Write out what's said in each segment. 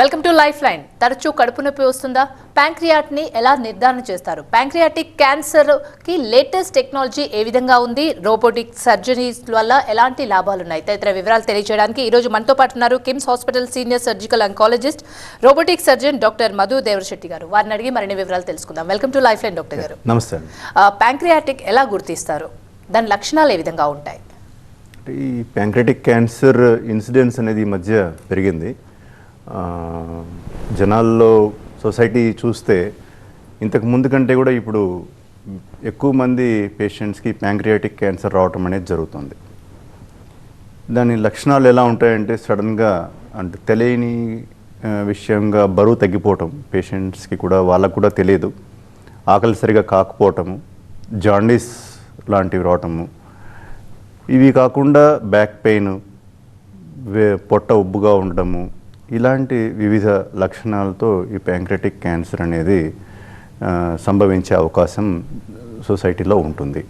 Welcome to life line తరచూ కడుపు నొప్పి వస్తుందా? ప్యాంక్రియాట్ని ఎలా నిర్ధారణ చేస్తారు? ప్యాంక్రియాటిక్ క్యాన్సర్కి లేటెస్ట్ టెక్నాలజీ ఏ విధంగా ఉంది? రోబోటిక్ సర్జరీస్ వల్ల ఎలాంటి లాభాలు ఉన్నాయి తదితర వివరాలు తెలియజేయడానికి ఈ రోజు మనతో పాటు ఉన్నారు KIMS hospital senior surgical oncologist robotic surgeon doctor Madhu Devarasetti గారు. వారిని అడిగి మరిన్ని వివరాలు తెలుసుకుందాం. Welcome to life line doctor గారు. నమస్తే ప్యాంక్రియాటిక్ ఎలా గుర్తిస్తారు? దాని లక్షణాలు ఏ విధంగా ఉంటాయి? ఈ ప్యాంక్రెటిక్ క్యాన్సర్ ఇన్సిడెన్స్ అనేది ఈ మధ్య పెరిగింది. జనాల్లో సొసైటీ చూస్తే ఇంతకు ముందు కంటే కూడా ఇప్పుడు ఎక్కువ మంది పేషెంట్స్కి ప్యాంక్రియాటిక్ క్యాన్సర్ రావటం అనేది జరుగుతుంది. దాని లక్షణాలు ఎలా ఉంటాయంటే సడన్గా అంటే తెలియని విషయంగా బరువు తగ్గిపోవటం పేషెంట్స్కి కూడా వాళ్ళకు కూడా తెలియదు. ఆకలి సరిగా కాకపోవటము జాండీస్ లాంటివి రావటము. ఇవి కాకుండా బ్యాక్ పెయిన్ వే- పొట్ట ఉబ్బుగా ఉండటము ఇలాంటి వివిధ లక్షణాలతో ఈ ప్యాంక్రెటిక్ క్యాన్సర్ అనేది సంభవించే అవకాశం సొసైటీలో ఉంటుంది.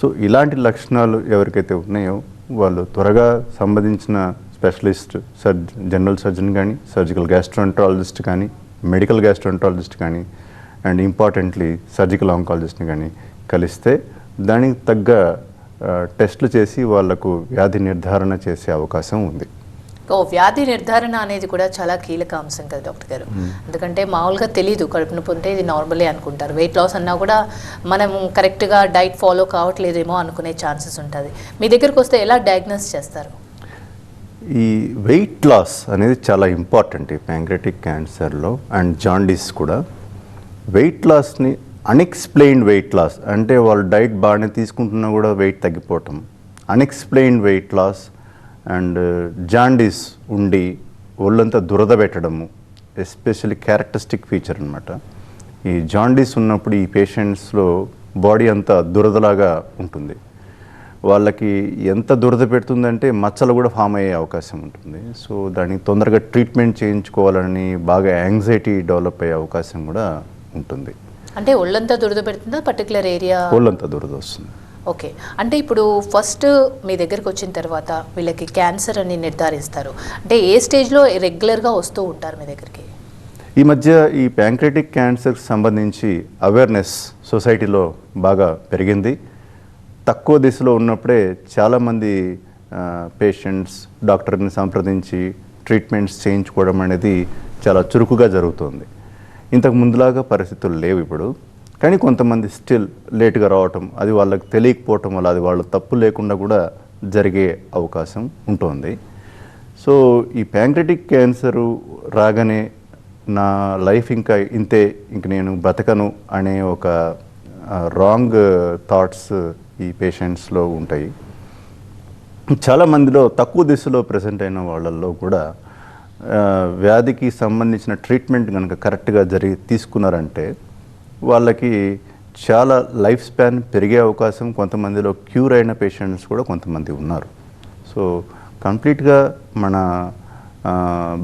సో ఇలాంటి లక్షణాలు ఎవరికైతే ఉన్నాయో వాళ్ళు త్వరగా సంబంధించిన స్పెషలిస్ట్ సర్జ్ జనరల్ సర్జన్ కానీ సర్జికల్ గ్యాస్ట్రోంట్రాలజిస్ట్ కానీ మెడికల్ గ్యాస్ట్రోంట్రాలజిస్ట్ కానీ అండ్ ఇంపార్టెంట్లీ సర్జికల్ ఆంకాలజిస్ట్ని కానీ కలిస్తే దానికి తగ్గ టెస్టులు చేసి వాళ్ళకు వ్యాధి నిర్ధారణ చేసే అవకాశం ఉంది. ఓ వ్యాధి నిర్ధారణ అనేది కూడా చాలా కీలక అంశం కదా డాక్టర్ గారు. ఎందుకంటే మామూలుగా తెలియదు కడుపు నొప్పి ఉంటే ఇది నార్మలే అనుకుంటారు. వెయిట్ లాస్ అన్నా కూడా మనం కరెక్ట్గా డైట్ ఫాలో కావట్లేదేమో అనుకునే ఛాన్సెస్ ఉంటుంది. మీ దగ్గరకు వస్తే ఎలా డయాగ్నోస్ చేస్తారు? ఈ వెయిట్ లాస్ అనేది చాలా ఇంపార్టెంట్ ఈ ప్యాంక్రెటిక్ క్యాన్సర్లో అండ్ జాండీస్ కూడా. వెయిట్ లాస్ని అన్ఎక్స్ప్లెయిన్డ్ వెయిట్ లాస్ అంటే వాళ్ళు డైట్ బాగానే తీసుకుంటున్నా కూడా weight తగ్గిపోవటం. Unexplained weight loss and jaundice ఉండి ఒళ్ళంతా దురద పెట్టడము ఎస్పెషల్లీ క్యారెక్టరిస్టిక్ ఫీచర్ అనమాట ఈ జాండీస్ ఉన్నప్పుడు ఈ పేషెంట్స్లో బాడీ అంతా దురదలాగా ఉంటుంది. వాళ్ళకి ఎంత దురద పెడుతుందంటే మచ్చలు కూడా ఫామ్ అయ్యే అవకాశం ఉంటుంది. సో దానికి తొందరగా ట్రీట్మెంట్ చేయించుకోవాలని బాగా యాంగ్జైటీ డెవలప్ అయ్యే అవకాశం కూడా ఉంటుంది. అంటే ఒళ్ళంతా దురద పెడుతుందా? పర్టికులర్ ఏరియా ఒళ్ళంతా దురద వస్తుంది. ఓకే. అంటే ఇప్పుడు ఫస్ట్ మీ దగ్గరికి వచ్చిన తర్వాత వీళ్ళకి క్యాన్సర్ అని నిర్ధారిస్తారు. అంటే ఏ స్టేజ్లో రెగ్యులర్గా వస్తూ ఉంటారు మీ దగ్గరికి? ఈ మధ్య ఈ ప్యాంక్రెటిక్ క్యాన్సర్కి సంబంధించి అవేర్నెస్ సొసైటీలో బాగా పెరిగింది. తక్కువ దిశలో ఉన్నప్పుడే చాలామంది పేషెంట్స్ డాక్టర్ని సంప్రదించి ట్రీట్మెంట్స్ చేయించుకోవడం అనేది చాలా చురుకుగా జరుగుతుంది. ఇంతకు ముందులాగా పరిస్థితులు లేవు ఇప్పుడు. కానీ కొంతమంది స్టిల్ లేట్గా రావటం అది వాళ్ళకి తెలియకపోవటం వల్ల అది వాళ్ళు తప్పు లేకుండా కూడా జరిగే అవకాశం ఉంటుంది. సో ఈ ప్యాంక్రెటిక్ క్యాన్సరు రాగానే నా లైఫ్ ఇంకా ఇంతే ఇంక నేను బ్రతకను అనే ఒక రాంగ్ థాట్స్ ఈ పేషెంట్స్లో ఉంటాయి. చాలా మందిలో తక్కువ దిశలో ప్రజెంట్ అయిన వాళ్ళల్లో కూడా వ్యాధికి సంబంధించిన ట్రీట్మెంట్ కనుక కరెక్ట్గా జరిగి తీసుకున్నారంటే వాళ్ళకి చాలా లైఫ్ స్పాన్ పెరిగే అవకాశం కొంతమందిలో క్యూర్ అయిన పేషెంట్స్ కూడా కొంతమంది ఉన్నారు. సో కంప్లీట్గా మన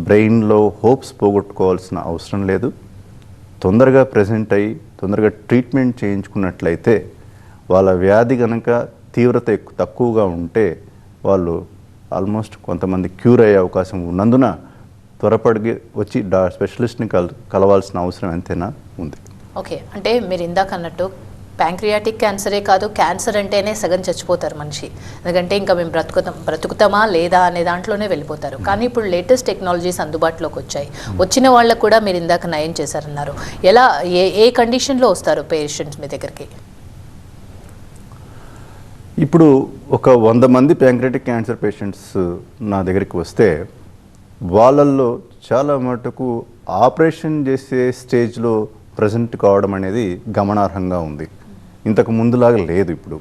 బ్రెయిన్లో హోప్స్ పోగొట్టుకోవాల్సిన అవసరం లేదు. తొందరగా ప్రజెంట్ అయ్యి తొందరగా ట్రీట్మెంట్ చేయించుకున్నట్లయితే వాళ్ళ వ్యాధి కనుక తీవ్రత ఎక్కువ తక్కువగా ఉంటే వాళ్ళు ఆల్మోస్ట్ కొంతమంది క్యూర్ అయ్యే అవకాశం ఉన్నందున త్వరపడికి వచ్చి డా స్పెషలిస్ట్ని కల కలవాల్సిన అవసరం ఎంతైనా ఉంది. ఓకే అంటే మీరు ఇందాక అన్నట్టు ప్యాంక్రియాటిక్ క్యాన్సరే కాదు క్యాన్సర్ అంటేనే సగం చచ్చిపోతారు మనిషి. ఎందుకంటే ఇంకా మేము బ్రతుకుతాం బ్రతుకుతామా లేదా అనే దాంట్లోనే వెళ్ళిపోతారు. కానీ ఇప్పుడు లేటెస్ట్ టెక్నాలజీస్ అందుబాటులోకి వచ్చాయి. వచ్చిన వాళ్ళకు కూడా మీరు ఇందాక నయం చేశారన్నారు. ఎలా ఏ ఏ కండిషన్లో వస్తారు పేషెంట్స్ మీ దగ్గరికి? ఇప్పుడు ఒక వంద మంది ప్యాంక్రెటిక్ క్యాన్సర్ పేషెంట్స్ నా దగ్గరికి వస్తే వాళ్ళల్లో చాలా మటుకు ఆపరేషన్ చేసే స్టేజ్లో ప్రజెంట్ కావడం అనేది గమనార్హంగా ఉంది. ఇంతకు ముందులాగా లేదు ఇప్పుడు.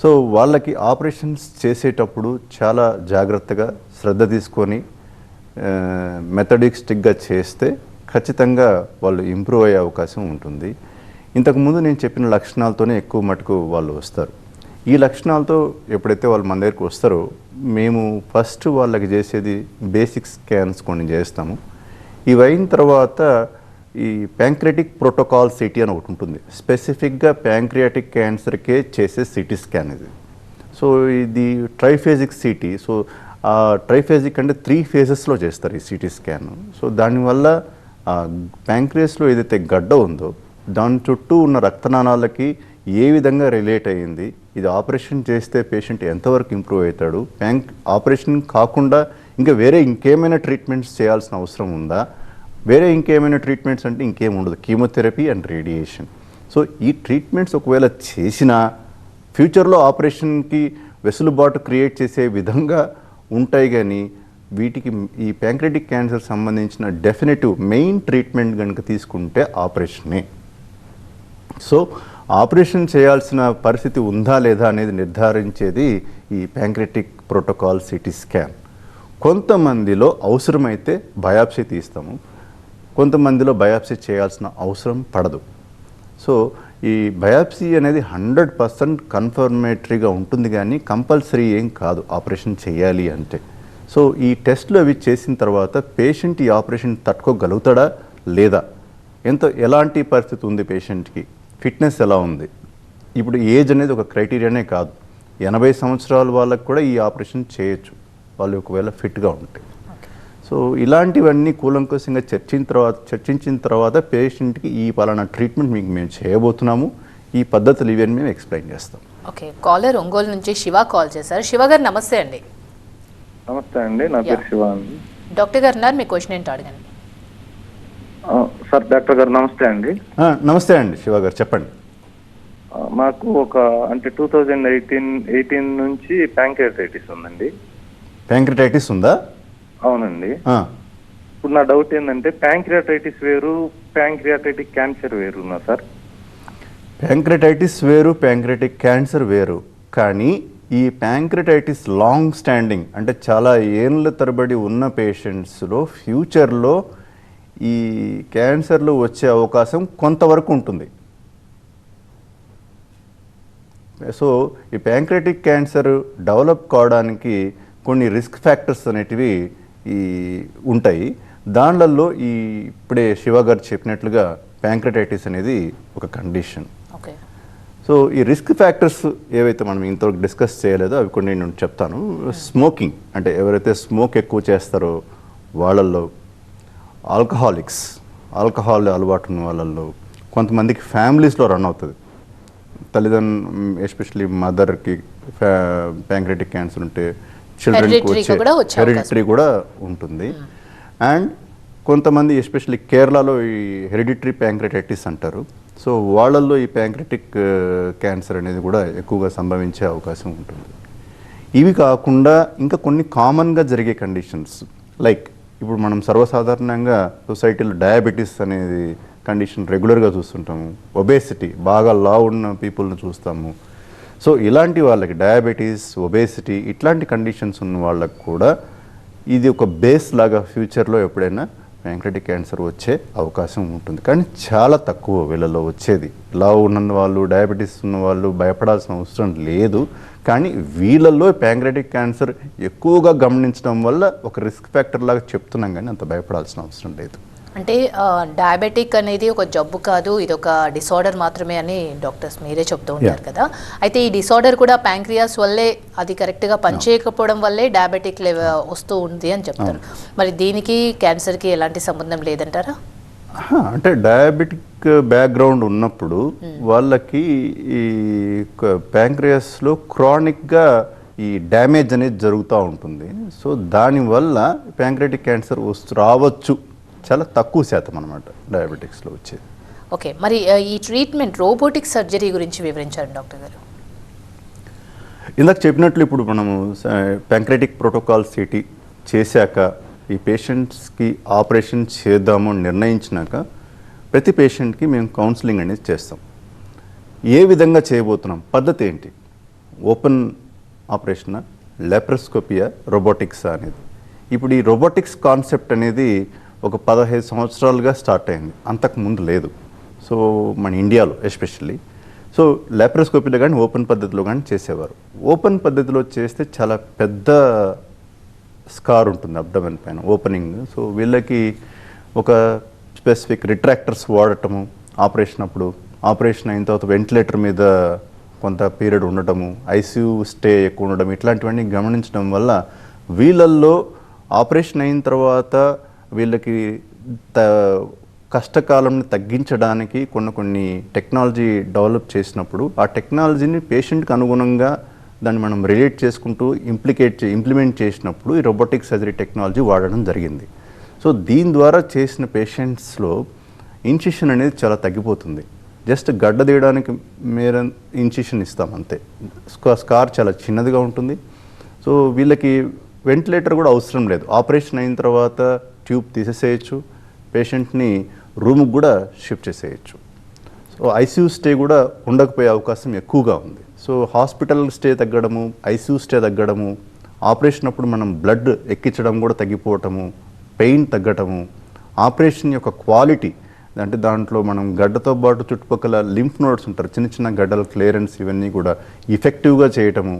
సో వాళ్ళకి ఆపరేషన్స్ చేసేటప్పుడు చాలా జాగ్రత్తగా శ్రద్ధ తీసుకొని మెథడిక్స్టిక్గా చేస్తే ఖచ్చితంగా వాళ్ళు ఇంప్రూవ్ అయ్యే అవకాశం ఉంటుంది. ఇంతకుముందు నేను చెప్పిన లక్షణాలతోనే ఎక్కువ మటుకు వాళ్ళు వస్తారు. ఈ లక్షణాలతో ఎప్పుడైతే వాళ్ళు మన దగ్గరికి వస్తారో మేము ఫస్ట్ వాళ్ళకి చేసేది బేసిక్ స్కాన్స్ కొన్ని చేస్తాము. ఇవి అయిన తర్వాత ఈ ప్యాంక్రియాటిక్ ప్రోటోకాల్ సిటీ అని ఒకటి ఉంటుంది. స్పెసిఫిక్గా ప్యాంక్రియాటిక్ క్యాన్సర్కే చేసే సిటీ స్కాన్ ఇది. సో ఇది ట్రైఫేజిక్ సిటీ సో ఆ ట్రైఫేజిక్ అంటే త్రీ ఫేజెస్లో చేస్తారు ఈ సిటీ స్కాన్ సో దానివల్ల ప్యాంక్రియస్లో ఏదైతే గడ్డ ఉందో దాని చుట్టూ ఉన్న రక్తనాళాలకి ఏ విధంగా రిలేట్ అయ్యింది ఇది ఆపరేషన్ చేస్తే పేషెంట్ ఎంతవరకు ఇంప్రూవ్ అవుతాడు ప్యాంక్ ఆపరేషన్ కాకుండా ఇంకా వేరే ఇంకేమైనా ట్రీట్మెంట్స్ చేయాల్సిన అవసరం ఉందా వేరే ఇంకేమైనా ట్రీట్మెంట్స్ అంటే ఇంకేం ఉండదు. కీమోథెరపీ అండ్ రేడియేషన్ సో ఈ ట్రీట్మెంట్స్ ఒకవేళ చేసినా ఫ్యూచర్లో ఆపరేషన్కి వెసులుబాటు క్రియేట్ చేసే విధంగా ఉంటాయి కానీ వీటికి ఈ ప్యాంక్రెటిక్ క్యాన్సర్ సంబంధించిన డెఫినెటివ్ మెయిన్ ట్రీట్మెంట్ కనుక తీసుకుంటే ఆపరేషనే సో ఆపరేషన్ చేయాల్సిన పరిస్థితి ఉందా లేదా అనేది నిర్ధారించేది ఈ ప్యాంక్రెటిక్ ప్రోటోకాల్ సిటీ స్కాన్ కొంతమందిలో అవసరమైతే బయాప్సీ తీస్తాము. కొంతమందిలో బయాప్సీ చేయాల్సిన అవసరం పడదు. సో ఈ బయాప్సీ అనేది హండ్రెడ్ పర్సెంట్ కన్ఫర్మేటరీగా ఉంటుంది కానీ కంపల్సరీ ఏం కాదు ఆపరేషన్ చేయాలి అంటే. సో ఈ టెస్ట్లు అవి చేసిన తర్వాత పేషెంట్ ఈ ఆపరేషన్ తట్టుకోగలుగుతాడా లేదా? ఎంత ఎలాంటి పరిస్థితి ఉంది పేషెంట్కి? ఫిట్నెస్ ఎలా ఉంది? ఇప్పుడు ఏజ్ అనేది ఒక క్రైటీరియానే కాదు. ఎనభై సంవత్సరాల వాళ్ళకు కూడా ఈ ఆపరేషన్ చేయొచ్చు. వాళ్ళు ఒకవేళ ఫిట్గా ఉంటే. సో ఇలాంటివన్నీ కూలంకషంగా చర్చించిన తర్వాత చర్చించిన తర్వాత పేషెంట్కి ఈ పలానా ట్రీట్మెంట్ మీకు మేము చేయబోతున్నాము. ఈ పద్ధతులు ఇవన్నీ మేము ఎక్స్ప్లెయిన్ చేస్తాం. ఓకే కాలర్ ఒంగోలు నుంచి శివ కాల్ చేశారు. శివ గారు నమస్తే అండి. నమస్తే అండి నా పేరు. శివ అండి. డాక్టర్ గారు ఉన్నారు మీ క్వశ్చన్ ఏంటో అడగండి. ఆ, సార్ డాక్టర్ గారు నమస్తే అండి. ఆ, నమస్తే అండి శివ గారు చెప్పండి. మాకు ఒక అంటే టూ థౌజండ్ ఎయిటీన్ ఎయిటీన్ నుంచి ప్యాంక్రియాటైటిస్ ఉందండి. ప్యాంక్రిటైటిస్ ఉందా? అవునండి. ఇప్పుడు నా డౌట్ ఏంటంటే ప్యాంక్రియాటైటిస్ వేరు ప్యాంక్రియాటైటిక్ క్యాన్సర్ వేరునా సార్? ప్యాంక్రిటైటిస్ వేరు ప్యాంక్రిటిక్ క్యాన్సర్ వేరు. కానీ ఈ ప్యాంక్రిటైటిస్ లాంగ్ స్టాండింగ్ అంటే చాలా ఏళ్ళ తరబడి ఉన్న పేషెంట్స్లో ఫ్యూచర్లో ఈ క్యాన్సర్లు వచ్చే అవకాశం కొంతవరకు ఉంటుంది. సో ఈ ప్యాంక్రెటిక్ క్యాన్సర్ డెవలప్ కావడానికి కొన్ని రిస్క్ ఫ్యాక్టర్స్ అనేటివి ఈ ఉంటాయి. దానిలలో ఈ ఇప్పుడే శివ గారు చెప్పినట్లుగా ప్యాంక్రటైటిస్ అనేది ఒక కండిషన్. ఓకే. సో ఈ రిస్క్ ఫ్యాక్టర్స్ ఏవైతే మనం ఇంతవరకు డిస్కస్ చేయలేదో అవి కొన్ని నేను చెప్తాను. స్మోకింగ్ అంటే ఎవరైతే స్మోక్ ఎక్కువ చేస్తారో వాళ్ళల్లో ఆల్కహాలిక్స్ ఆల్కహాల్ అలవాటు ఉన్న వాళ్ళల్లో కొంతమందికి ఫ్యామిలీస్లో రన్ అవుతుంది. తల్లిదండ్రులు ఎస్పెషలీ మదర్కి ప్యాంక్రెటిక్ క్యాన్సర్ ఉంటే చిల్డ్రన్కి వచ్చే. హెరిడిటరీ కూడా ఉంటుంది. అండ్ కొంతమంది ఎస్పెషల్లీ కేరళలో ఈ హెరిడిటరీ ప్యాంక్రెటైటిస్ అంటారు. సో వాళ్ళల్లో ఈ ప్యాంక్రెటిక్ క్యాన్సర్ అనేది కూడా ఎక్కువగా సంభవించే అవకాశం ఉంటుంది. ఇవి కాకుండా ఇంకా కొన్ని కామన్గా జరిగే కండిషన్స్ లైక్ ఇప్పుడు మనం సర్వసాధారణంగా సొసైటీలో డయాబెటీస్ అనేది కండిషన్ రెగ్యులర్గా చూస్తుంటాము. ఒబేసిటీ బాగా లా ఉన్న పీపుల్ని చూస్తాము. సో ఇలాంటి వాళ్ళకి డయాబెటీస్ ఒబేసిటీ ఇట్లాంటి కండిషన్స్ ఉన్న వాళ్ళకు కూడా ఇది ఒక బేస్ లాగా ఫ్యూచర్లో ఎప్పుడైనా ప్యాంక్రెటిక్ క్యాన్సర్ వచ్చే అవకాశం ఉంటుంది. కానీ చాలా తక్కువ వీళ్ళలో వచ్చేది. లావు ఉన్న వాళ్ళు డయాబెటీస్ ఉన్న వాళ్ళు భయపడాల్సిన అవసరం లేదు. కానీ వీళ్ళల్లో ప్యాంక్రెటిక్ క్యాన్సర్ ఎక్కువగా గమనించడం వల్ల ఒక రిస్క్ ఫ్యాక్టర్ లాగా చెప్తున్నాం కానీ అంత భయపడాల్సిన అవసరం లేదు. అంటే డయాబెటిక్ అనేది ఒక జబ్బు కాదు ఇది ఒక డిసార్డర్ మాత్రమే అని డాక్టర్స్ మీరే చెప్తూ ఉంటారు. కదా. అయితే ఈ డిసార్డర్ కూడా ప్యాంక్రియాస్ వల్లే అది కరెక్ట్గా పనిచేయకపోవడం వల్లే డయాబెటిక్ వస్తూ ఉంది అని చెప్తారు. మరి దీనికి క్యాన్సర్కి ఎలాంటి సంబంధం లేదంటారా? అంటే డయాబెటిక్ బ్యాక్గ్రౌండ్ ఉన్నప్పుడు వాళ్ళకి ఈ ప్యాంక్రియాస్లో క్రానిక్గా ఈ డ్యామేజ్ అనేది జరుగుతూ ఉంటుంది. సో దానివల్ల ప్యాంక్రియాటిక్ క్యాన్సర్ వస్తు రావచ్చు. చాలా తక్కువ శాతం అనమాట డయాబెటిక్స్లో వచ్చేది. ఓకే. మరి ఈ ట్రీట్మెంట్ రోబోటిక్ సర్జరీ గురించి వివరించారు డాక్టర్ గారు. ఇందాక చెప్పినట్లు ఇప్పుడు మనము ప్యాంక్రెటిక్ ప్రోటోకాల్ సిటీ చేశాక ఈ పేషెంట్స్కి ఆపరేషన్ చేద్దాము అని నిర్ణయించినాక ప్రతి పేషెంట్కి మేము కౌన్సిలింగ్ అనేది చేస్తాం. ఏ విధంగా చేయబోతున్నాం? పద్ధతి ఏంటి? Open operation? లెప్రోస్కోపియా? రోబోటిక్స్ అనేది. ఇప్పుడు ఈ రోబోటిక్స్ కాన్సెప్ట్ అనేది ఒక పదహైదు సంవత్సరాలుగా స్టార్ట్ అయింది. అంతకు ముందు లేదు. సో మన ఇండియాలో ఎస్పెషల్లీ. సో లాప్రోస్కోపీలో కానీ ఓపెన్ పద్ధతిలో కానీ చేసేవారు. ఓపెన్ పద్ధతిలో చేస్తే చాలా పెద్ద స్కార్ ఉంటుంది అబ్డమెన్ పైన ఓపెనింగ్. సో వీళ్ళకి ఒక స్పెసిఫిక్ రిట్రాక్టర్స్ వాడటము ఆపరేషన్ అప్పుడు. ఆపరేషన్ అయిన తర్వాత వెంటిలేటర్ మీద కొంత పీరియడ్ ఉండటము ఐసీయూ స్టే ఎక్కువ ఉండడం ఇట్లాంటివన్నీ గమనించడం వల్ల వీళ్ళల్లో ఆపరేషన్ అయిన తర్వాత వీళ్ళకి త కష్టకాలంని తగ్గించడానికి కొన్ని కొన్ని టెక్నాలజీ డెవలప్ చేసినప్పుడు ఆ టెక్నాలజీని పేషెంట్కి అనుగుణంగా దాన్ని మనం రిలేట్ చేసుకుంటూ ఇంప్లికేట్ చే ఇంప్లిమెంట్ చేసినప్పుడు ఈ రోబోటిక్ సర్జరీ టెక్నాలజీ వాడడం జరిగింది. సో దీని ద్వారా చేసిన పేషెంట్స్లో ఇన్సిషన్ అనేది చాలా తగ్గిపోతుంది. జస్ట్ గడ్డ తీయడానికి మేర ఇన్సిషన్ ఇస్తాం అంతే. స్కార్ చాలా చిన్నదిగా ఉంటుంది. సో వీళ్ళకి వెంటిలేటర్ కూడా అవసరం లేదు. ఆపరేషన్ అయిన తర్వాత ట్యూబ్ తీసేసేయచ్చు పేషెంట్ని రూమ్కి కూడా షిఫ్ట్ చేసేయచ్చు. సో ఐసీయూ స్టే కూడా ఉండకపోయే అవకాశం ఎక్కువగా ఉంది. సో హాస్పిటల్ స్టే తగ్గడము ఐసీయూ స్టే తగ్గడము ఆపరేషన్ అప్పుడు మనం బ్లడ్ ఎక్కించడం కూడా తగ్గిపోవటము పెయిన్ తగ్గటము ఆపరేషన్ యొక్క క్వాలిటీ అంటే దాంట్లో మనం గడ్డతో పాటు చుట్టుపక్కల లింఫ్ నోడ్స్ ఉంటారు చిన్న చిన్న గడ్డల క్లియరెన్స్ ఇవన్నీ కూడా ఇఫెక్టివ్గా చేయటము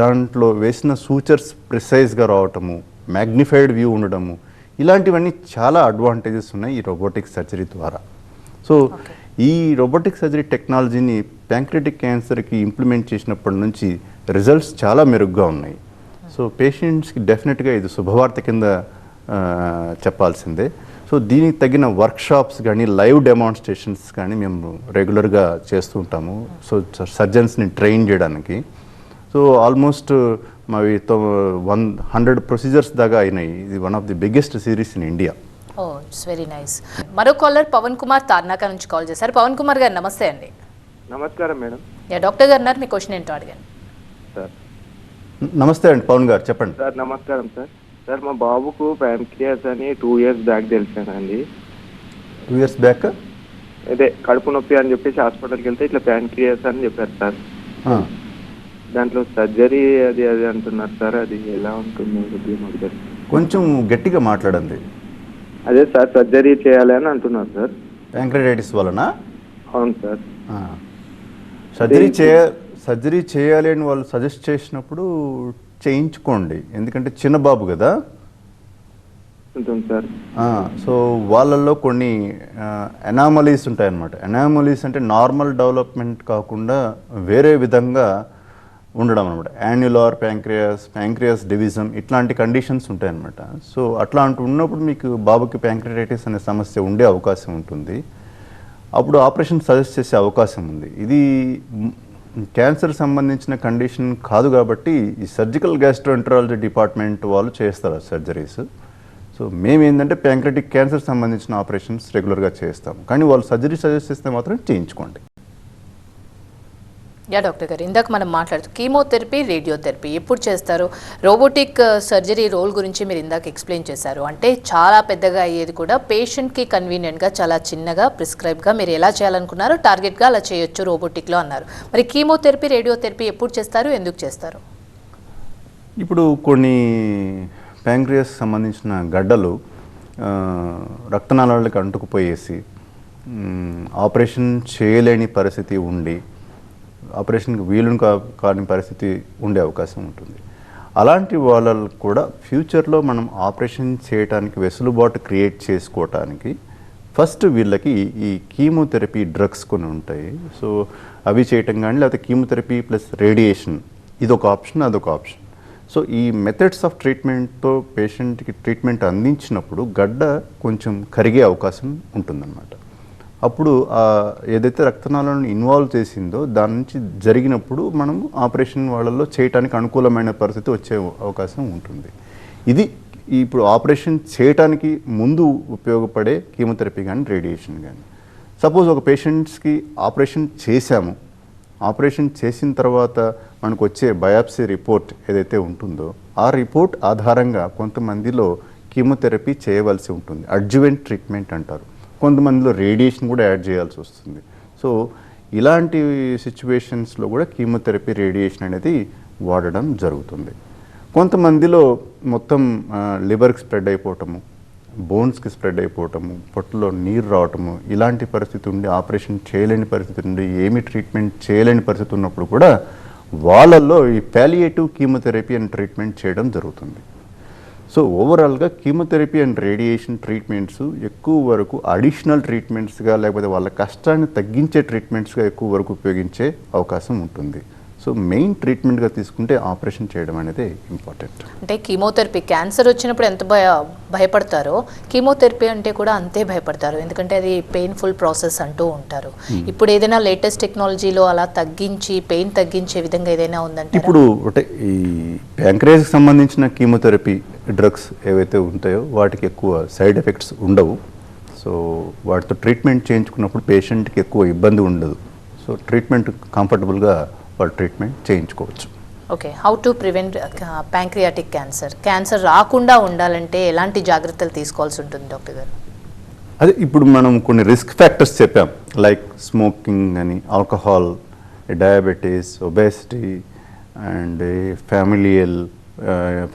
దాంట్లో వేసిన సూచర్స్ ప్రిసైజ్గా రావటము మ్యాగ్నిఫైడ్ వ్యూ ఉండడము ఇలాంటివన్నీ చాలా అడ్వాంటేజెస్ ఉన్నాయి ఈ రోబోటిక్ సర్జరీ ద్వారా. సో ఈ రోబోటిక్ సర్జరీ టెక్నాలజీని ప్యాంక్రెటిక్ క్యాన్సర్కి ఇంప్లిమెంట్ చేసినప్పటి నుంచి రిజల్ట్స్ చాలా మెరుగ్గా ఉన్నాయి. సో పేషెంట్స్కి డెఫినెట్గా ఇది శుభవార్త కింద చెప్పాల్సిందే. సో దీనికి తగిన వర్క్షాప్స్ కానీ లైవ్ డెమాన్స్ట్రేషన్స్ కానీ మేము రెగ్యులర్గా చేస్తూ ఉంటాము. సో సర్జన్స్ని ట్రైన్ చేయడానికి. సో ఆల్మోస్ట్ మావి వన్ హండ్రెడ్ ప్రొసీజర్స్ దాకా అయినాయి. ఇది one of the biggest series in India. Oh it's very nice. మరో కాలర్ పవన్ కుమార్ తార్నాక నుంచి కాల్ చేశారు. పవన్ కుమార్ గారు నమస్తే అండి. నమస్కారం మేడం. యా డాక్టర్ గారు ఉన్నారు. మీ క్వశ్చన్ ఏంటో అడిగాను సార్. నమస్తే అండి పవన్ గారు చెప్పండి. సార్ నమస్కారం సార్. సార్ మా బాబుకు ప్యాంక్రియాస్ అని two years back తెలిసానండి. Two years back? అదే కడుపు నొప్పి అని చెప్పేసి హాస్పిటల్కి వెళ్తే ఇట్లా ప్యాంక్రియాస్ అని చెప్పారు సార్. దాంట్లో సర్జరీ అది అది అంటున్నారు సార్. అది ఎలా ఉంటుంది. కొంచెం గట్టిగా మాట్లాడండి. అదే సార్ సర్జరీ చేయాలి అని అంటున్నారు సార్. ప్యాంక్రైటిస్ వలన? అవును సార్. సర్జరీ చేయ సర్జరీ చేయాలి అని వాళ్ళు సజెస్ట్ చేసినప్పుడు చేయించుకోండి. ఎందుకంటే చిన్న బాబు కదా. సార్. సో వాళ్ళల్లో కొన్ని ఎనామలీస్ ఉంటాయన్నమాట. ఎనామలీస్ అంటే నార్మల్ డెవలప్మెంట్ కాకుండా వేరే విధంగా ఉండడం అనమాట యాన్యులార్ ప్యాంక్రియాస్ ప్యాంక్రియాస్ డివిజన్ ఇట్లాంటి కండిషన్స్ ఉంటాయన్నమాట. సో అట్లాంటి ఉన్నప్పుడు మీకు బాబుకి ప్యాంక్రియాటైటిస్ అనే సమస్య ఉండే అవకాశం ఉంటుంది. అప్పుడు ఆపరేషన్ సజెస్ట్ చేసే అవకాశం ఉంది. ఇది క్యాన్సర్ సంబంధించిన కండిషన్ కాదు కాబట్టి ఈ సర్జికల్ గ్యాస్ట్రోఎంట్రాలజీ డిపార్ట్మెంట్ వాళ్ళు చేస్తారు సర్జరీస్ సో మేము ఏంటంటే ప్యాంక్రెటిక్ క్యాన్సర్ సంబంధించిన ఆపరేషన్స్ రెగ్యులర్గా చేస్తాం కానీ వాళ్ళు సర్జరీ సజెస్ట్ చేస్తే మాత్రం చేయించుకోండి. యా డాక్టర్ గారు. ఇందాక మనం మాట్లాడుతూ కీమోథెరపీ రేడియోథెరపీ ఎప్పుడు చేస్తారు? రోబోటిక్ uh, సర్జరీ రోల్ గురించి మీరు ఇందాక ఎక్స్ప్లెయిన్ చేశారు. అంటే చాలా పెద్దగా అయ్యేది కూడా పేషెంట్కి కన్వీనియంట్గా చాలా చిన్నగా ప్రిస్క్రైబ్గా మీరు ఎలా చేయాలనుకున్నారో టార్గెట్గా అలా చేయొచ్చు రోబోటిక్లో అన్నారు. మరి కీమోథెరపీ రేడియోథెరపీ ఎప్పుడు చేస్తారు? ఎందుకు చేస్తారు? ఇప్పుడు కొన్ని ప్యాంక్రియస్ సంబంధించిన గడ్డలు రక్తనాళాలకు అంటుకుపోయేసి ఆపరేషన్ చేయలేని పరిస్థితి ఉండి ఆపరేషన్కి వీలును కా కాని పరిస్థితి ఉండే అవకాశం ఉంటుంది. అలాంటి వాళ్ళకు కూడా ఫ్యూచర్లో మనం ఆపరేషన్ చేయడానికి వెసులుబాటు క్రియేట్ చేసుకోవటానికి ఫస్ట్ వీళ్ళకి ఈ కీమోథెరపీ డ్రగ్స్ కొన్ని ఉంటాయి. సో అవి చేయటం కానీ లేకపోతే కీమోథెరపీ ప్లస్ రేడియేషన్ ఇదొక ఆప్షన్ అదొక ఆప్షన్. సో ఈ మెథడ్స్ ఆఫ్ ట్రీట్మెంట్తో పేషెంట్కి ట్రీట్మెంట్ అందించినప్పుడు గడ్డ కొంచెం కరిగే అవకాశం ఉంటుందన్నమాట. అప్పుడు ఏదైతే రక్తనాళాలను ఇన్వాల్వ్ చేసిందో దాని నుంచి జరిగినప్పుడు మనం ఆపరేషన్ వాళ్ళల్లో చేయటానికి అనుకూలమైన పరిస్థితి వచ్చే అవకాశం ఉంటుంది. ఇది ఇప్పుడు ఆపరేషన్ చేయటానికి ముందు ఉపయోగపడే కీమోథెరపీ కానీ రేడియేషన్ కానీ సపోజ్ ఒక పేషెంట్స్కి ఆపరేషన్ చేశాము. ఆపరేషన్ చేసిన తర్వాత మనకు వచ్చే బయాప్సీ రిపోర్ట్ ఏదైతే ఉంటుందో ఆ రిపోర్ట్ ఆధారంగా కొంతమందిలో కీమోథెరపీ చేయవలసి ఉంటుంది. అడ్జువెంట్ ట్రీట్మెంట్ అంటారు. కొంతమందిలో రేడియేషన్ కూడా యాడ్ చేయాల్సి వస్తుంది. సో ఇలాంటి సిచ్యువేషన్స్లో కూడా కీమోథెరపీ రేడియేషన్ అనేది వాడడం జరుగుతుంది. కొంతమందిలో మొత్తం లివర్కి స్ప్రెడ్ అయిపోవటము బోన్స్కి స్ప్రెడ్ అయిపోవటము పొట్టలో నీరు రావటము ఇలాంటి పరిస్థితి ఉండి ఆపరేషన్ చేయలేని పరిస్థితి ఉండి ఏమి ట్రీట్మెంట్ చేయలేని పరిస్థితి ఉన్నప్పుడు కూడా వాళ్ళల్లో ఈ ప్యాలియేటివ్ కీమోథెరపీ అండ్ ట్రీట్మెంట్ చేయడం జరుగుతుంది. సో ఓవరాల్గా కీమోథెరపీ అండ్ రేడియేషన్ ట్రీట్మెంట్స్ ఎక్కువ వరకు అడిషనల్ ట్రీట్మెంట్స్గా లేకపోతే వాళ్ళ కష్టాన్ని తగ్గించే ట్రీట్మెంట్స్గా ఎక్కువ వరకు ఉపయోగించే అవకాశం ఉంటుంది. సో మెయిన్ ట్రీట్మెంట్గా తీసుకుంటే ఆపరేషన్ చేయడం అనేది ఇంపార్టెంట్. అంటే కీమోథెరపీ క్యాన్సర్ వచ్చినప్పుడు ఎంత భయ భయపడతారో కీమోథెరపీ అంటే కూడా అంతే భయపడతారు. ఎందుకంటే అది పెయిన్ఫుల్ ప్రాసెస్ అంటూ ఉంటారు. ఇప్పుడు ఏదైనా లేటెస్ట్ టెక్నాలజీలో అలా తగ్గించి పెయిన్ తగ్గించే విధంగా ఏదైనా ఉందంటే ఇప్పుడు అంటే ఈ ప్యాంక్రేజ్కి సంబంధించిన కీమోథెరపీ డ్రగ్స్ ఏవైతే ఉంటాయో వాటికి ఎక్కువ సైడ్ ఎఫెక్ట్స్ ఉండవు. సో వాటితో ట్రీట్మెంట్ చేయించుకున్నప్పుడు పేషెంట్కి ఎక్కువ ఇబ్బంది ఉండదు. సో ట్రీట్మెంట్ కంఫర్టబుల్గా వాళ్ళు ట్రీట్మెంట్ చేయించుకోవచ్చు. Okay how to prevent pancreatic cancer cancer రాకుండా ఉండాలంటే ఎలాంటి జాగ్రత్తలు తీసుకోవాల్సి ఉంటుంది డాక్టర్ గారు? అదే ఇప్పుడు మనం కొన్ని రిస్క్ ఫ్యాక్టర్స్ చెప్పాం లైక్ స్మోకింగ్ అని alcohol diabetes obesity and familial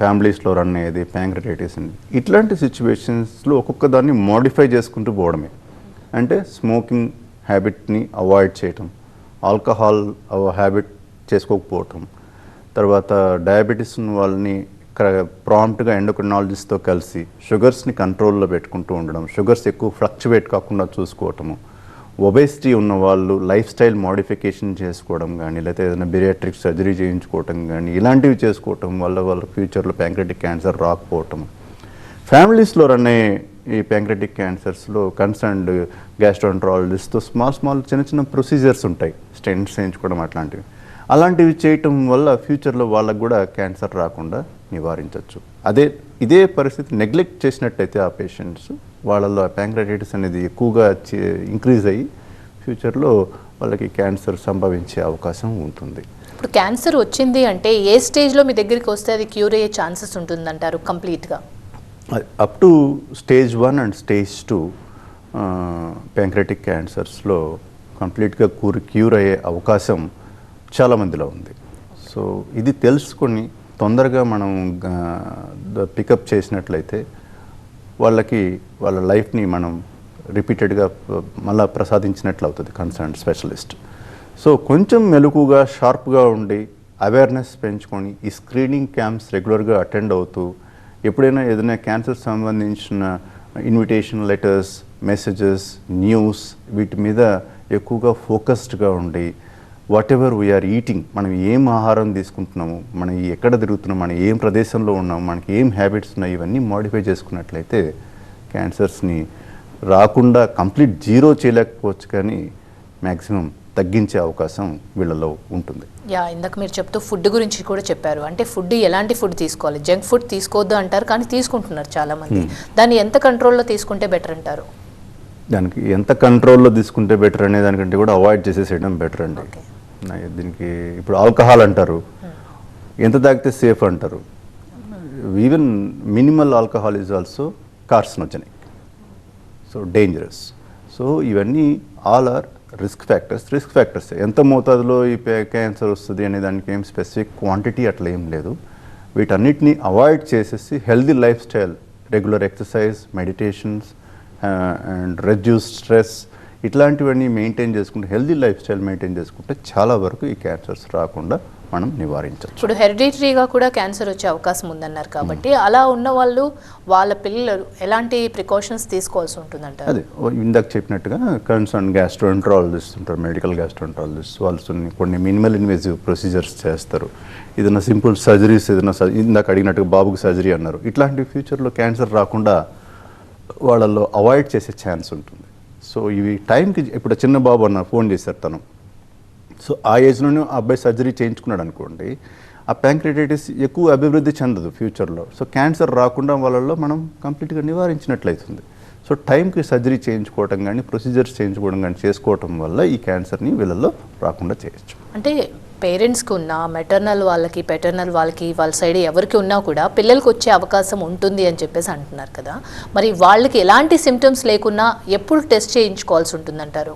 ఫ్యామిలీస్లో రన్ అయ్యేది ప్యాంక్రటైటిస్ అని. ఇట్లాంటి సిచ్యువేషన్స్లో ఒక్కొక్క దాన్ని మోడిఫై చేసుకుంటూ పోవడమే. అంటే స్మోకింగ్ హ్యాబిట్ని అవాయిడ్ చేయటం ఆల్కహాల్ హ్యాబిట్ చేసుకోకపోవటం. తర్వాత డయాబెటీస్ ఉన్న వాళ్ళని ప్రాంప్ట్గా ఎండోక్రినాలజిస్ట్తో కలిసి షుగర్స్ని కంట్రోల్లో పెట్టుకుంటూ ఉండడం షుగర్స్ ఎక్కువ ఫ్లక్చువేట్ కాకుండా చూసుకోవటము ఒబేసిటీ ఉన్న వాళ్ళు లైఫ్ స్టైల్ మోడిఫికేషన్ చేసుకోవడం కానీ లేకపోతే ఏదైనా బిరియాట్రిక్ సర్జరీ చేయించుకోవటం కానీ ఇలాంటివి చేసుకోవటం వల్ల వాళ్ళ ఫ్యూచర్లో ప్యాంక్రెటిక్ క్యాన్సర్ రాకపోవటం. ఫ్యామిలీస్లో రన్నే ఈ ప్యాంక్రెటిక్ క్యాన్సర్స్లో కన్సర్న్డ్ గ్యాస్ట్రాంట్రాలజిస్ట్తో స్మాల్ స్మాల్ చిన్న చిన్న ప్రొసీజర్స్ ఉంటాయి. స్టెంట్స్ చేయించుకోవడం అట్లాంటివి. అలాంటివి చేయటం వల్ల ఫ్యూచర్లో వాళ్ళకు కూడా క్యాన్సర్ రాకుండా నివారించవచ్చు అదే ఇదే పరిస్థితి నెగ్లెక్ట్ చేసినట్టయితే ఆ పేషెంట్స్ వాళ్ళలో ప్యాంక్రటైటిస్ అనేది ఎక్కువగా ఇంక్రీజ్ అయ్యి ఫ్యూచర్లో వాళ్ళకి క్యాన్సర్ సంభవించే అవకాశం ఉంటుంది. ఇప్పుడు క్యాన్సర్ వచ్చింది అంటే ఏ స్టేజ్లో మీ దగ్గరికి వస్తే అది క్యూర్ అయ్యే ఛాన్సెస్ ఉంటుందంటారు కంప్లీట్గా? Up to stage one and stage two pancreatic క్యాన్సర్స్లో కంప్లీట్గా కూర్ క్యూర్ అయ్యే అవకాశం చాలా మందిలో ఉంది. సో ఇది తెలుసుకొని తొందరగా మనం పికప్ చేసినట్లయితే వాళ్ళకి వాళ్ళ లైఫ్ని మనం రిపీటెడ్గా మళ్ళా ప్రసాదించినట్లు అవుతుంది కన్సర్న్ స్పెషలిస్ట్. సో కొంచెం మెలకుగా షార్ప్గా ఉండి అవేర్నెస్ పెంచుకొని ఈ స్క్రీనింగ్ క్యాంప్స్ రెగ్యులర్గా అటెండ్ అవుతూ ఎప్పుడైనా ఏదైనా క్యాన్సర్ సంబంధించిన ఇన్విటేషన్ లెటర్స్ మెసేజెస్ న్యూస్ వీటి మీద ఎక్కువగా ఫోకస్డ్గా ఉండి వాట్ ఎవర్ వీఆర్ ఈటింగ్ మనం ఏం ఆహారం తీసుకుంటున్నాము మనం ఎక్కడ తిరుగుతున్నాం మనం ఏం ప్రదేశంలో ఉన్నాం మనకి ఏం హ్యాబిట్స్ ఉన్నాయి ఇవన్నీ మాడిఫై చేసుకున్నట్లయితే క్యాన్సర్స్ని రాకుండా కంప్లీట్ జీరో చేయలేకపోవచ్చు కానీ మ్యాక్సిమం తగ్గించే అవకాశం వీళ్ళలో ఉంటుంది. యా ఇందాక మీరు చెప్తూ ఫుడ్ గురించి కూడా చెప్పారు. అంటే ఫుడ్ ఎలాంటి ఫుడ్ తీసుకోవాలి? జంక్ ఫుడ్ తీసుకోవద్దు అంటారు కానీ తీసుకుంటున్నారు చాలా మంది దాన్ని ఎంత కంట్రోల్లో తీసుకుంటే బెటర్ అంటారు? దానికి ఎంత కంట్రోల్లో తీసుకుంటే బెటర్ అనే దానికంటే కూడా అవాయిడ్ చేసేసేయడం బెటర్ అండి. దీనికి ఇప్పుడు ఆల్కహాల్ అంటారు. ఎంత తాగితే సేఫ్ అంటారు. Even minimal alcohol is also carcinogenic so dangerous so ఇవన్నీ all are risk factors risk factors ఎంత మోతాదులో ఈ క్యాన్సర్ వస్తుంది అనే దానికి ఏం స్పెసిఫిక్ క్వాంటిటీ అట్లా ఏం లేదు. వీటన్నిటిని అవాయిడ్ చేసేసి healthy lifestyle regular exercise meditations and reduce stress ఇట్లాంటివన్నీ మెయింటైన్ చేసుకుంటే హెల్దీ లైఫ్ స్టైల్ మెయింటైన్ చేసుకుంటే చాలా వరకు ఈ క్యాన్సర్స్ రాకుండా మనం నివారించవచ్చు. ఇప్పుడు హెరిడిటరీగా కూడా క్యాన్సర్ వచ్చే అవకాశం ఉందన్నారు కాబట్టి అలా ఉన్న వాళ్ళు వాళ్ళ పిల్లలు ఎలాంటి ప్రికాషన్స్ తీసుకోవాల్సి ఉంటుందంటారు? అదే ఇందాక చెప్పినట్టుగా కన్సర్న్ గ్యాస్ట్రోఎంట్రాలజిస్ట్ ఉంటారు మెడికల్ గ్యాస్ట్రోఎంట్రాలజిస్ట్ వాళ్ళు కొన్ని- మినిమల్ ఇన్వేజివ్ ప్రొసీజర్స్ చేస్తారు. ఏదైనా సింపుల్ సర్జరీస్ ఏదైనా ఇందాక అడిగినట్టుగా బాబుకి సర్జరీ అన్నారు. ఇట్లాంటి ఫ్యూచర్లో క్యాన్సర్ రాకుండా వాళ్ళల్లో అవాయిడ్ చేసే ఛాన్స్ ఉంటుంది. సో ఇవి టైంకి ఇప్పుడు చిన్న బాబు అన్న ఫోన్ చేశారు తను. సో ఆ ఏజ్లోనే ఆ అబ్బాయి సర్జరీ చేయించుకున్నాడు అనుకోండి ఆ ప్యాంక్రిటైటిస్ ఎక్కువ అభివృద్ధి చెందదు ఫ్యూచర్లో. సో క్యాన్సర్ రాకుండా వాళ్ళలో మనం కంప్లీట్గా నివారించినట్లయితుంది. సో టైంకి సర్జరీ చేయించుకోవటం కానీ ప్రొసీజర్స్ చేయించుకోవడం కానీ చేసుకోవటం వల్ల ఈ క్యాన్సర్ని వీళ్ళల్లో రాకుండా చేయొచ్చు. అంటే పేరెంట్స్కి ఉన్న మెటర్నల్ వాళ్ళకి పెటర్నల్ వాళ్ళకి వాళ్ళ సైడ్ ఎవరికి ఉన్నా కూడా పిల్లలకి వచ్చే అవకాశం ఉంటుంది అని చెప్పేసి అంటున్నారు కదా. మరి వాళ్ళకి ఎలాంటి సిమ్టమ్స్ లేకున్నా ఎప్పుడు టెస్ట్ చేయించుకోవాల్సి ఉంటుందంటారు?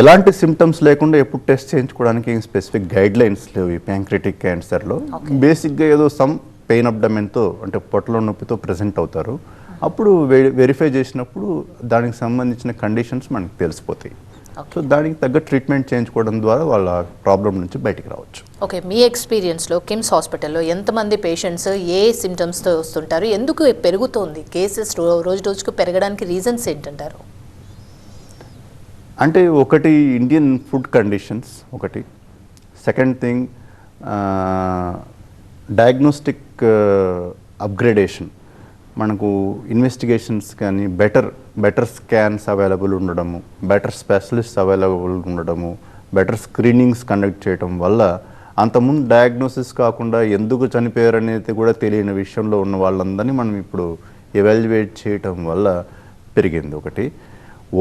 ఎలాంటి సిమ్టమ్స్ లేకుండా ఎప్పుడు టెస్ట్ చేయించుకోవడానికి ఏం స్పెసిఫిక్ గైడ్ లైన్స్ లేవు ఈ ప్యాంక్రిటిక్ క్యాన్సర్లో. బేసిక్గా ఏదో సమ్ పెయిన్ అబ్డమెన్తో అంటే పొట్టలో నొప్పితో ప్రెజెంట్ అవుతారు. అప్పుడు వెరిఫై చేసినప్పుడు దానికి సంబంధించిన కండిషన్స్ మనకు తెలిసిపోతాయి. సో దానికి తగ్గ ట్రీట్మెంట్ చేయించుకోవడం ద్వారా వాళ్ళ ప్రాబ్లం నుంచి బయటికి రావచ్చు. ఓకే మీ ఎక్స్పీరియన్స్లో కిమ్స్ హాస్పిటల్లో ఎంతమంది పేషెంట్స్ ఏ సిమ్టమ్స్తో వస్తుంటారు? ఎందుకు పెరుగుతోంది? కేసెస్ రోజు రోజుకు పెరగడానికి రీజన్స్ ఏంటంటారు? అంటే ఒకటి ఇండియన్ ఫుడ్ కండిషన్స్ ఒకటి. సెకండ్ థింగ్ డయాగ్నోస్టిక్ అప్గ్రేడేషన్ మనకు ఇన్వెస్టిగేషన్స్ కానీ బెటర్ బెటర్ స్కాన్స్ అవైలబుల్ ఉండడము బెటర్ స్పెషలిస్ట్ అవైలబుల్ ఉండడము బెటర్ స్క్రీనింగ్స్ కండక్ట్ చేయడం వల్ల అంతకుముందు డయాగ్నోసిస్ కాకుండా ఎందుకు చనిపోయారు అనేది కూడా తెలియని విషయంలో ఉన్న వాళ్ళందరినీ మనం ఇప్పుడు ఎవాల్యుయేట్ చేయటం వల్ల పెరిగింది ఒకటి.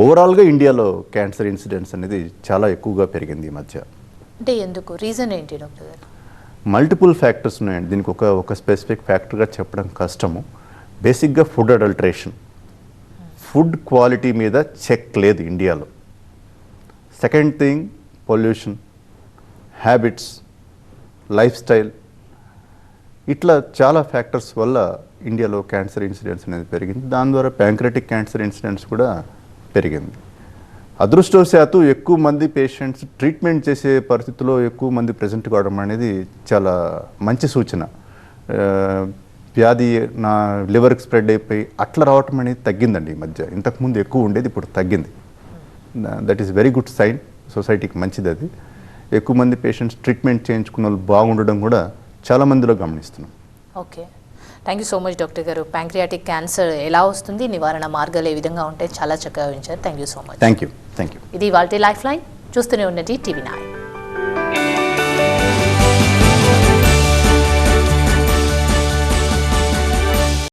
ఓవరాల్గా ఇండియాలో క్యాన్సర్ ఇన్సిడెంట్స్ అనేది చాలా ఎక్కువగా పెరిగింది ఈ మధ్య. అంటే ఎందుకు? రీజన్ ఏంటి డాక్టర్ మల్టిపుల్ ఫ్యాక్టర్స్ ఉన్నాయండి. దీనికి ఒక ఒక స్పెసిఫిక్ ఫ్యాక్టర్గా చెప్పడం కష్టము. బేసిక్గా ఫుడ్ అడల్ట్రేషన్. ఫుడ్ క్వాలిటీ మీద చెక్ లేదు ఇండియాలో. Second thing pollution habits lifestyle. ఇట్లా చాలా ఫ్యాక్టర్స్ వల్ల ఇండియాలో క్యాన్సర్ ఇన్సిడెంట్స్ అనేది పెరిగింది. దాని ద్వారా ప్యాంక్రటిక్ క్యాన్సర్ ఇన్సిడెంట్స్ కూడా పెరిగింది. అదృష్టవశాత్తు ఎక్కువ మంది పేషెంట్స్ ట్రీట్మెంట్ చేసే పరిస్థితిలో ఎక్కువ మంది ప్రజెంట్ కావడం అనేది చాలా మంచి సూచన. వ్యాధి నా లివర్కి స్ప్రెడ్ అయిపోయి అట్లా రావటం అనేది తగ్గిందండి ఈ మధ్య. ఇంతకుముందు ఎక్కువ ఉండేది ఇప్పుడు తగ్గింది. That is very good sign సొసైటీకి మంచిది అది. ఎక్కువ మంది పేషెంట్స్ ట్రీట్మెంట్ చేయించుకున్న వాళ్ళు బాగుండడం కూడా చాలా మందిలో గమనిస్తున్నాం. Okay. Thank you so much doctor గారు. ప్యాంక్రియాటిక్ క్యాన్సర్ ఎలా వస్తుంది నివారణ మార్గాలు ఏ విధంగా ఉంటాయి చాలా చక్కగా వివరించారు. Thank you so much thank you thank you ఇది వాళ్ళ లైఫ్ లైన్ చూస్తూనే ఉన్నది టీవీ నైన్